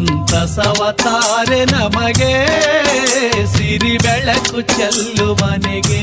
ಸಂತಸವತಾರೆ ನಮಗೆ ಸಿರಿ ಬೆಳಕು ಚೆಲ್ಲು ಮನೆಗೆ